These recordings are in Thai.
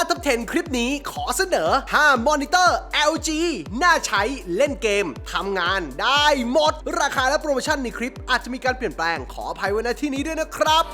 าท็อป10 คลิปนี้ขอเสนอ 5 มอนิเตอร์ LG น่าใช้เล่นเกมทำงานได้หมด ราคาและโปรโมชั่นในคลิปอาจจะมีการเปลี่ยนแปลงขออภัยไว้ณที่นี้ด้วยนะครับ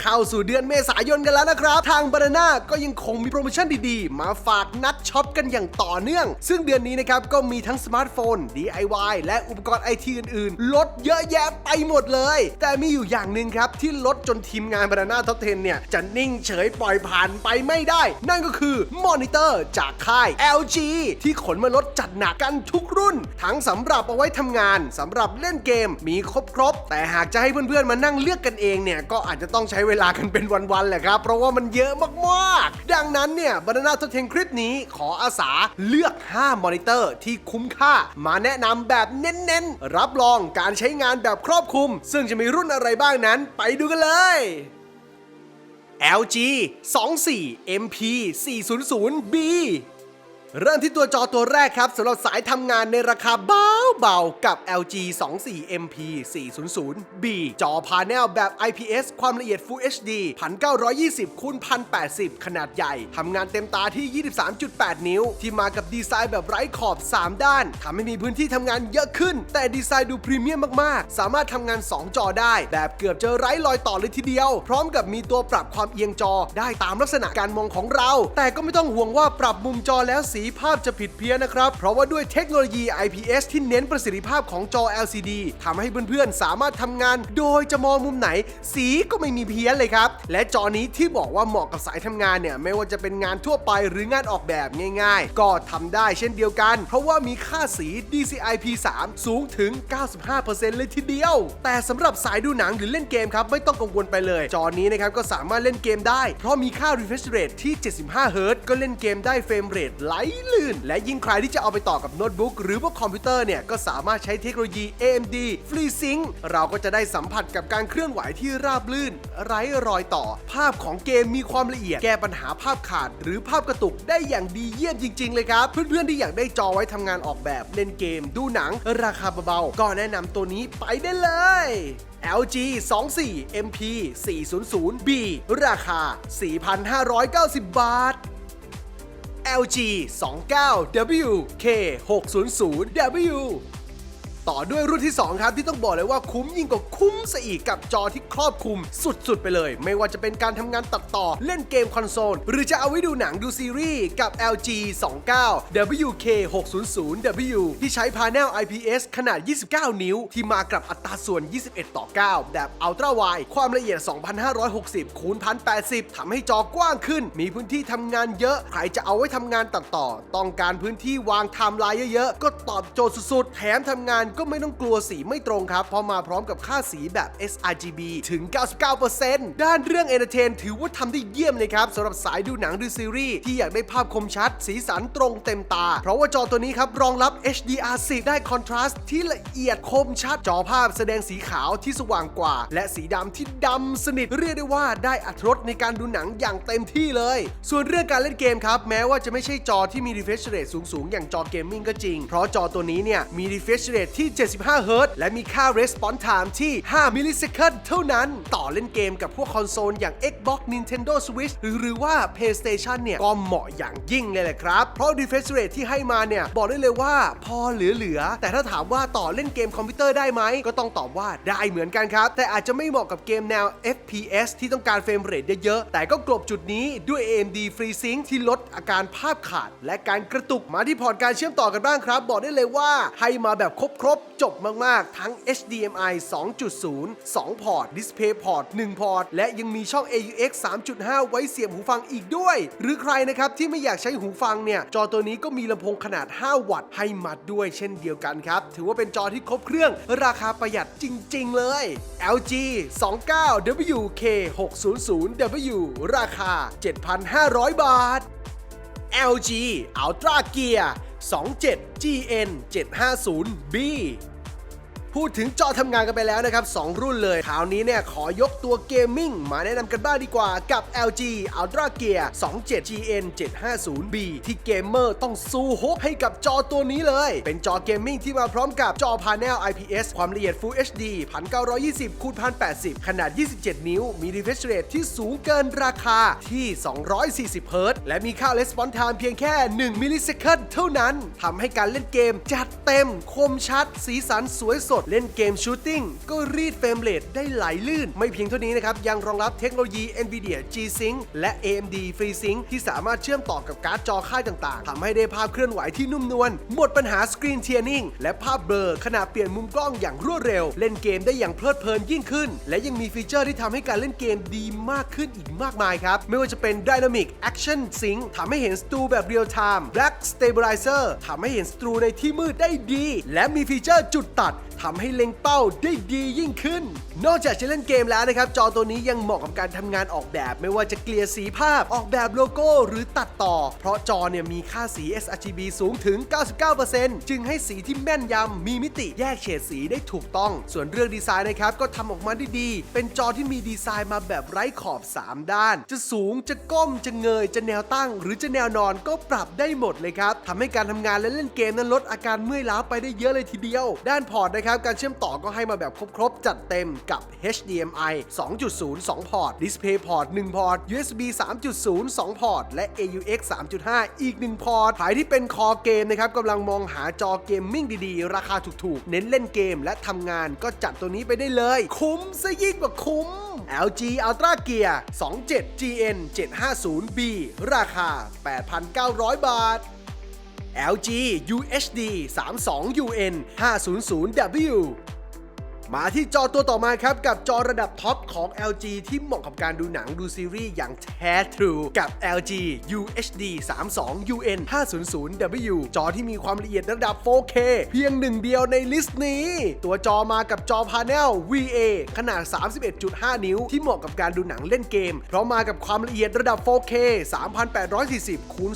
เข้าสู่เดือนเมษายนกันแล้วนะครับ ทางบานาน่าก็ยังคงมีโปรโมชั่นดีๆ มาฝากนักช็อปกันอย่างต่อเนื่อง ซึ่งเดือนนี้นะครับก็มีทั้งสมาร์ทโฟน DIY และอุปกรณ์ไอทีอื่นๆ ลดเยอะแยะไปหมดเลย แต่มีอยู่อย่างหนึ่งครับ ที่ลดจนทีมงานบานาน่าท็อป10เนี่ย จะนิ่งเฉยปล่อยผ่านไปไม่ได้ นั่นก็คือมอนิเตอร์จากค่าย LG ที่ขนมาลดจัดหนักกันทุกรุ่น ทั้งสำหรับเอาไว้ทำงานสำหรับเล่นเกมมีครบๆแต่หากจะให้เพื่อนๆมานั่งเลือกกันเองเนี่ยก็อาจจะต้องใช้เววลากันเป็นวันๆแหละครับ เพราะว่ามันเยอะมากๆ ดังนั้นเนี่ยบรรณาทดเทนคลิปนี้ขออาสาเลือก 5 มอนิเตอร์ที่คุ้มค่า มาแนะนำแบบเน้นๆ รับรองการใช้งานแบบครอบคลุม ซึ่งจะมีรุ่นอะไรบ้างนั้น ไปดูกันเลย LG 24 MP 400B เริ่มที่ตัวจอตัวแรกครับสำหรับสายทำงานในราคาเบาๆ กับ LG 24 MP 400B จอพาเนลแบบ IPS ความละเอียด Full HD 1920คูณ1080 ขนาดใหญ่ ทำงานเต็มตาที่ 23.8 นิ้ว ที่มากับดีไซน์แบบไร้ขอบ 3 ด้าน ทำให้มีพื้นที่ทำงานเยอะขึ้น แต่ดีไซน์ดูพรีเมียมมากๆ สามารถทำงาน 2 จอได้ แบบเกือบจะไร้รอยต่อเลยทีเดียว พร้อมกับมีตัวปรับความเอียงจอได้ตามลักษณะการมองของเรา แต่ก็ไม่ต้องห่วงว่าปรับมุมจอแล้วสีภาพจะผิดเพี้ยนนะครับ เพราะว่าด้วยเทคโนโลยี IPS ที่เน้นประสิทธิภาพของจอ LCD ทำให้เพื่อนๆ สามารถทำงาน โดยจะมองมุมไหน สีก็ไม่มีเพี้ยนเลยครับ และจอนี้ที่บอกว่าเหมาะกับสายทำงานเนี่ย ไม่ว่าจะเป็นงานทั่วไปหรืองานออกแบบง่ายๆ ก็ทำได้เช่นเดียวกัน เพราะว่ามีค่าสี DCI P3 สูงถึง 95%เลยทีเดียว แต่สำหรับสายดูหนังหรือเล่นเกมครับไม่ต้องกังวลไปเลย จอนี้นะครับก็สามารถเล่นเกมได้ เพราะมีค่า refresh rate ที่ 75 Hz ก็เล่นเกมได้เฟรมเรทไหลลื่น และยิ่งใครที่จะเอาไปต่อกับโน้ตบุ๊กหรือว่าคอมพิวเตอร์เนี่ยก็สามารถใช้เทคโนโลยี AMD FreeSync เราก็จะได้สัมผัสกับการเคลื่อนไหวที่ราบลื่น ไร้รอยต่อ ภาพของเกมมีความละเอียด แก้ปัญหาภาพขาด หรือภาพกระตุกได้อย่างดีเยี่ยมจริง ๆ เลยครับ เพื่อนๆที่อยากได้จอไว้ทำงานออกแบบเล่นเกม ดูหนัง ราคาเบาๆก็แนะนำตัวนี้ไปได้เลย LG 24 MP 400B ราคา 4,590 บาท LG 29W K 600W ต่อด้วยรุ่นที่ 2 ครับที่ต้องบอกเลยว่าคุ้มยิ่งกว่าคุ้มซะอีกกับจอที่ครอบคลุมสุดๆ ไปเลย ไม่ว่าจะเป็นการทำงานตัดต่อเล่นเกมคอนโซล หรือจะเอาไว้ดูหนังดูซีรีส์กับ LG 29 WK 600W ที่ใช้พาเนล IPS ขนาด 29 นิ้ว ที่มากับอัตราส่วน 21 ต่อ 9 แบบ Ultra Wide ความละเอียด 2560คูณ1080ทำให้จอกว้างขึ้น มีพื้นที่ทำงานเยอะ ใครจะเอาไว้ทำงานตัดต่อ ต้องการพื้นที่วางไทม์ไลน์เยอะๆ ก็ตอบโจทย์สุดๆ แถมทำงานก็ไม่ต้องกลัวสีไม่ตรงครับ เพราะมาพร้อมกับค่าสีแบบ sRGB ถึง 99%ด้านเรื่อง Entertain ถือว่าทำได้เยี่ยมเลยครับสำหรับสายดูหนังดูซีรีส์ที่อยากได้ภาพคมชัด สีสันตรงเต็มตา เพราะว่าจอตัวนี้ครับรองรับ HDR10 ได้คอนทราสต์ที่ละเอียดคมชัด จอภาพแสดงสีขาวที่สว่างกว่า และสีดำที่ดำสนิทเรียกได้ว่าได้อัตรสในการดูหนังอย่างเต็มที่เลย ส่วนเรื่องการเล่นเกมครับ แม้ว่าจะไม่ใช่จอที่มี refresh rate สูงๆ อย่างจอเกมมิ่งก็จริง เพราะจอตัวนี้เนี่ยมี refresh rate ที่ที่ 75 Hz และมีค่า response time ที่5 millisecond เท่านั้น ต่อเล่นเกมกับพวกคอนโซลอย่าง Xbox Nintendo Switch หรือหรือว่า PlayStation เนี่ย ก็เหมาะอย่างยิ่งเลยแหละครับ เพราะ refresh rate ที่ให้มาเนี่ย บอกได้เลยว่าพอเหลือๆ แต่ถ้าถามว่าต่อเล่นเกมคอมพิวเตอร์ได้ไหม ก็ต้องตอบว่าได้เหมือนกันครับ แต่อาจจะไม่เหมาะกับเกมแนว FPS ที่ต้องการเฟรมเรทเยอะๆ แต่ก็กลบจุดนี้ด้วย AMD FreeSync ที่ลดอาการภาพขาด และการกระตุกมาที่พอร์ตการเชื่อมต่อกันบ้างครับ บอกได้เลยว่าให้มาแบบครบๆจบมาก ๆ ทั้ง HDMI 2.0 2 พอร์ต Display พอร์ต 1 พอร์ต และยังมีช่อง AUX 3.5 ไว้เสียบหูฟังอีกด้วย หรือใครนะครับที่ไม่อยากใช้หูฟังเนี่ย จอตัวนี้ก็มีลำโพงขนาด 5 วัตต์ให้มาด้วยเช่นเดียวกันครับ ถือว่าเป็นจอที่ครบเครื่องราคาประหยัดจริง ๆ เลย LG 29WK 600W ราคา 7,500 บาท LG Ultra Gear 27 GN 750B พูดถึงจอทำงานกันไปแล้วนะครับ 2 รุ่นเลยคราวนี้เนี่ย ขอยกตัวเกมมิ่งมาแนะนำกันบ้างดีกว่ากับ LG Ultra Gear 27 GN 750B ที่เกมเมอร์ต้องสู้ฮกให้กับจอตัวนี้เลย เป็นจอเกมมิ่งที่มาพร้อมกับจอพาเนล IPS ความละเอียด Full HD 1920คูณ1080 ขนาด 27 นิ้ว มี refresh rate ที่สูงเกินราคาที่ 240เฮิรตซ์และมีค่า response time เพียงแค่ 1 มิลลิเซคันเท่านั้นทำให้การเล่นเกมจัดเต็มคมชัด สีสันสวยสดด เล่นเกมชูตติ้งก็รีดเฟรมเรทได้ไหลลื่น ไม่เพียงเท่านี้นะครับ ยังรองรับเทคโนโลยี NVIDIA G-Sync และ AMD FreeSync ที่สามารถเชื่อมต่อกับการ์ดจอค่ายต่างๆทำให้ได้ภาพเคลื่อนไหวที่นุ่มนวลหมดปัญหาสกรีนเทียนิ่งและภาพเบลอขณะเปลี่ยนมุมกล้องอย่างรวดเร็ว เล่นเกมได้อย่างเพลิดเพลินยิ่งขึ้น และยังมีฟีเจอร์ที่ทำให้การเล่นเกมดีมากขึ้นอีกมากมายครับ ไม่ว่าจะเป็น Dynamic Action Sync ทำให้เห็นสตูแบบเรียลไทม์ Black Stabilizer ทำให้เห็นสตูในที่มืดได้ดี และมีฟีเจอร์จุดตัด ทำให้เล็งเป้าได้ดียิ่งขึ้น นอกจากจะเล่นเกมแล้วนะครับ จอตัวนี้ยังเหมาะกับการทำงานออกแบบไม่ว่าจะเกลี่ยสีภาพออกแบบโลโก้หรือตัดต่อ เพราะจอเนี่ยมีค่าสี sRGB สูงถึง 99%จึงให้สีที่แม่นยำมีมิติแยกเฉดสีได้ถูกต้อง ส่วนเรื่องดีไซน์นะครับก็ทำออกมาได้ดี เป็นจอที่มีดีไซน์มาแบบไร้ขอบ 3 ด้าน จะสูงจะก้มจะเงย จะแนวตั้ง หรือจะแนวนอนก็ปรับได้หมดเลยครับทำให้การทำงานและเล่นเกมนั้นลดอาการเมื่อยล้าไปได้เยอะเลยทีเดียว ด้านพอร์ตนะครับการเชื่อมต่อก็ให้มาแบบครบๆ จัดเต็มกับ HDMI 2.0 2 พอร์ต Display พอร์ต1พอร์ต USB 3.0 2 พอร์ต และ AUX 3.5 อีก 1 พอร์ตใครที่เป็นคอเกมนะครับกำลังมองหาจอเกมมิ่งดีๆ ราคาถูกๆ เน้นเล่นเกมและทำงานก็จัดตัวนี้ไปได้เลย คุ้มซะยิ่งกว่าคุ้ม LG Ultra Gear 27 GN 750B ราคา 8,900 บาท LG UHD 32 UN 500W มาที่จอตัวต่อมาครับ กับจอระดับท็อปของ LG ที่เหมาะกับการดูหนังดูซีรีส์อย่างแท้ True กับ LG UHD 32 UN 500W จอที่มีความละเอียดระดับ 4K เพียงหนึ่งเดียวในลิสต์นี้ ตัวจอมากับจอพาเนล VA ขนาด 31.5 นิ้ว ที่เหมาะกับการดูหนังเล่นเกม เพราะมากับความละเอียดระดับ 4K 3840คูณ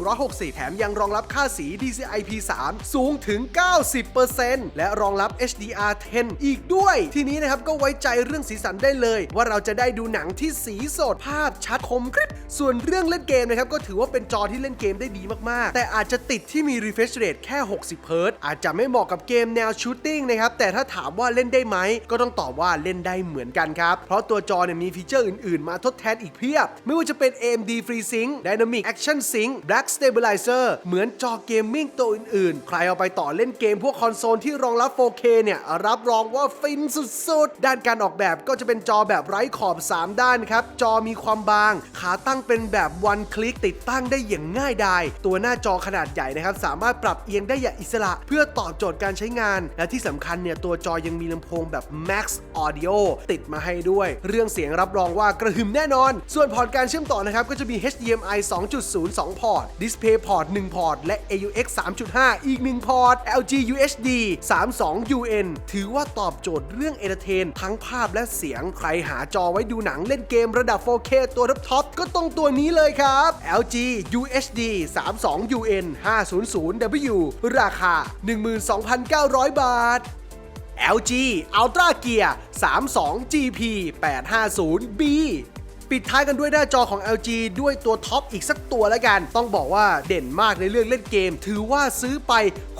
2160 แถมยังรองรับค่าสี DCI-P3 สูงถึง 90%และรองรับ HDR10 อีกด้วย ทีนี้นะครับก็ไว้ใจเรื่องสีสันได้เลย ว่าเราจะได้ดูหนังที่สีสดภาพชัดคมกริบส่วนเรื่องเล่นเกมนะครับก็ถือว่าเป็นจอที่เล่นเกมได้ดีมากๆ แต่อาจจะติดที่มี refresh rate แค่ 60เฮิรต์อาจจะไม่เหมาะกับเกมแนวชูตติ้งนะครับแต่ถ้าถามว่าเล่นได้ไหมก็ต้องตอบว่าเล่นได้เหมือนกันครับ เพราะตัวจอเนี่ยมีฟีเจอร์อื่นๆ มาทดแทนอีกเพียบ ไม่ว่าจะเป็น AMD FreeSync Dynamic Action Sync Black Stabilizer เหมือนจอเกมมิ่งตัวอื่นๆ ใครเอาไปต่อเล่นเกมพวกคอนโซลที่รองรับ 4K เนี่ยรับรองว่าฟินสุดๆ ด้านการออกแบบก็จะเป็นจอแบบไร้ขอบ 3 ด้านครับ จอมีความบาง ขาตั้งเป็นแบบวันคลิกติดตั้งได้อย่างง่ายดาย ตัวหน้าจอขนาดใหญ่นะครับ สามารถปรับเอียงได้อย่างอิสระ เพื่อตอบโจทย์การใช้งาน และที่สำคัญเนี่ย ตัวจอยังมีลำโพงแบบ Max Audio ติดมาให้ด้วย เรื่องเสียงรับรองว่ากระหึ่มแน่นอน ส่วนพอร์ตการเชื่อมต่อนะครับก็จะมี HDMI 2.0 2 พอร์ต Display พอร์ต 1 พอร์ต และ AUX 3.5 อีก 1 พอร์ต LG UHD 32 UN ถือว่าตอบโจทย์เรื่องเอเ r เทน ทั้งภาพและเสียง ใครหาจอไว้ดูหนังเล่นเกมระดับ 4K ตัวท็อปๆก็ต้องตัวนี้เลยครับ LG UHD 32 UN 500W ราคา 12,900 บาท LG Ultra Gear 32 GP 850B ปิดท้ายกันด้วยหน้าจอของ LG ด้วยตัวท็อปอีกสักตัวแล้วกัน ต้องบอกว่าเด่นมากในเรื่องเล่นเกม ถือว่าซื้อไป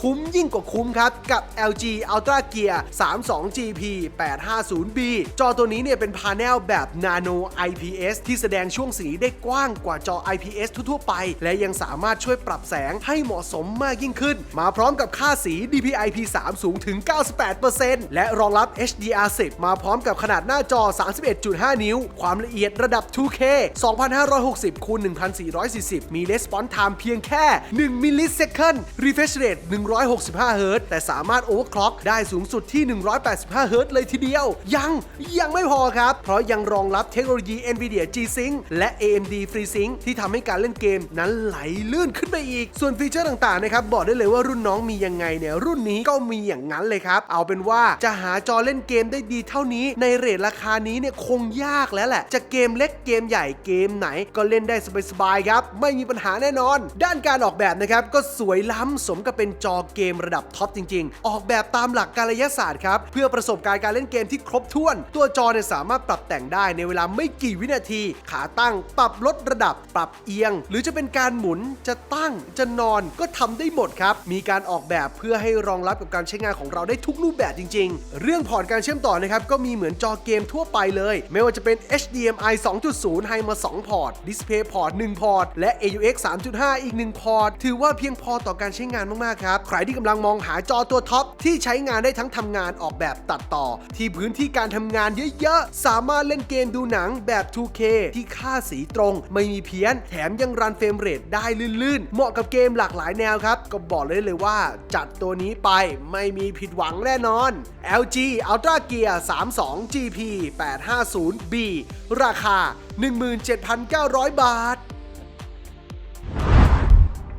คุ้มยิ่งกว่าคุ้มครับ กับ LG Ultra Gear 32 GP 850B จอตัวนี้เนี่ยเป็นพาเนลแบบ Nano IPS ที่แสดงช่วงสีได้กว้างกว่าจอ IPS ทั่วๆไป และยังสามารถช่วยปรับแสงให้เหมาะสมมากยิ่งขึ้น มาพร้อมกับค่าสี DPI-P3 สูงถึง 98%และรองรับ HDR10 มาพร้อมกับขนาดหน้าจอ 31.5 นิ้ว ความละเอียดระดับ 2K 2560คูณ1440 มี Response Time เพียงแค่ 1 มิลลิเซคัน Refresh Rate 165 เฮิรตซ์แต่สามารถ Overclock ได้สูงสุดที่ 185 เฮิรตซ์เลยทีเดียว ยังยังไม่พอครับ เพราะยังรองรับเทคโนโลยี NVIDIA G-Sync และ AMD FreeSync ที่ทำให้การเล่นเกมนั้นไหลลื่นขึ้นไปอีก ส่วนฟีเจอร์ต่างๆนะครับบอกได้เลยว่ารุ่นน้องมียังไงเนี่ยรุ่นนี้ก็มีอย่างนั้นเลยครับ เอาเป็นว่าจะหาจอเล่นเกมได้ดีเท่านี้ ในเรทราคานี้เนี่ยคงยากแล้วแหละ จะเกมเล็กเกมใหญ่เกมไหนก็เล่นได้สบายๆครับ ไม่มีปัญหาแน่นอน ด้านการออกแบบนะครับก็สวยล้ำสมกับเป็นจอเกมระดับท็อปจริง ๆ ออกแบบตามหลักการยศาสตร์ครับ เพื่อประสบการณ์การเล่นเกมที่ครบถ้วน ตัวจอเนี่ยสามารถปรับแต่งได้ในเวลาไม่กี่วินาที ขาตั้งปรับลดระดับ ปรับเอียง หรือจะเป็นการหมุนจะตั้งจะนอนก็ทำได้หมดครับ มีการออกแบบเพื่อให้รองรับกับการใช้งานของเราได้ทุกรูปแบบจริง ๆ เรื่องพอร์ตการเชื่อมต่อนะครับก็มีเหมือนจอเกมทั่วไปเลย ไม่ว่าจะเป็น HDMI 2.0 ให้มา 2 พอร์ต Display พอร์ต 1 พอร์ต และ AUX 3.5 อีก 1 พอร์ต ถือว่าเพียงพอต่อการใช้งานมาก ๆ ครับใครที่กำลังมองหาจอตัวท็อปที่ใช้งานได้ทั้งทำงานออกแบบตัดต่อ ที่พื้นที่การทำงานเยอะๆ สามารถเล่นเกมดูหนังแบบ 2K ที่ค่าสีตรง ไม่มีเพี้ยน แถมยังรันเฟรมเรทได้ลื่นๆ เหมาะกับเกมหลากหลายแนวครับ ก็บอกเลยเลยว่าจัดตัวนี้ไปไม่มีผิดหวังแน่นอน LG Ultra Gear 32 GP 850B ราคา 17,900 บาท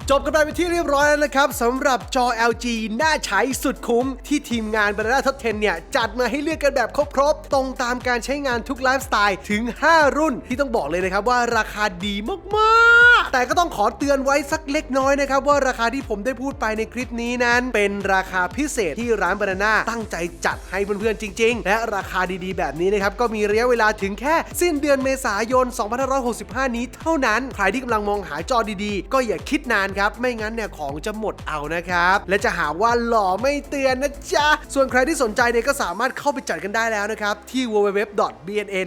จบกันไปเป็นที่เรียบร้อยแล้วนะครับสำหรับจอ LG น่าใช้สุดคุ้ม ที่ทีมงานบรรดาท็อป10เนี่ย จัดมาให้เลือกกันแบบครบๆ ตรงตามการใช้งานทุกไลฟ์สไตล์ถึง 5 รุ่นที่ต้องบอกเลยนะครับว่าราคาดีมากๆ แต่ก็ต้องขอเตือนไว้สักเล็กน้อยนะครับว่าราคาที่ผมได้พูดไปในคลิปนี้นั้น เป็นราคาพิเศษที่ร้าน Banana ตั้งใจจัดให้เพื่อนๆจริง ๆ และราคาดีๆ แบบนี้นะครับก็มีระยะเวลาถึงแค่ สิ้นเดือนเมษายน 2565 นี้เท่านั้น ใครที่กำลังมองหาจอดีๆ ก็อย่าคิดนานครับ ไม่งั้นเนี่ยของจะหมดเอานะครับ และจะหาว่าหล่อไม่เตือนนะจ๊ะ ส่วนใครที่สนใจเนี่ยก็สามารถเข้าไปจัดกันได้แล้วนะครับ ที่ www.bnn.in.th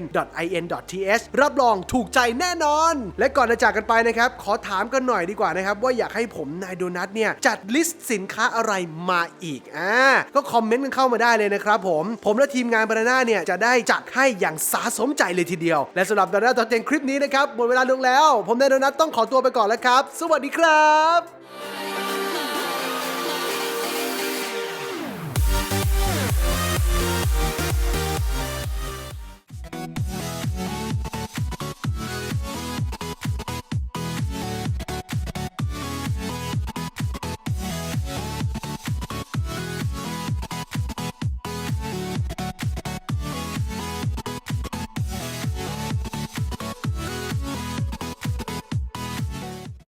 รับรองถูกใจแน่นอน และก่อนจะจากกันไปนะครับขอถามกันหน่อยดีกว่านะครับ ว่าอยากให้ผมนายโดนัทเนี่ย จัดลิสต์สินค้าอะไรมาอีกอ่าก็คอมเมนต์กันเข้ามาได้เลยนะครับผม ผมและทีมงานบานาน่าเนี่ย จะได้จัดให้อย่างสาสมใจเลยทีเดียว และสำหรับบานานาตอนเต็มคลิปนี้นะครับหมดเวลาลงแล้ว ผมนายโดนัทต้องขอตัวไปก่อนแล้วครับ สวัสดีครับ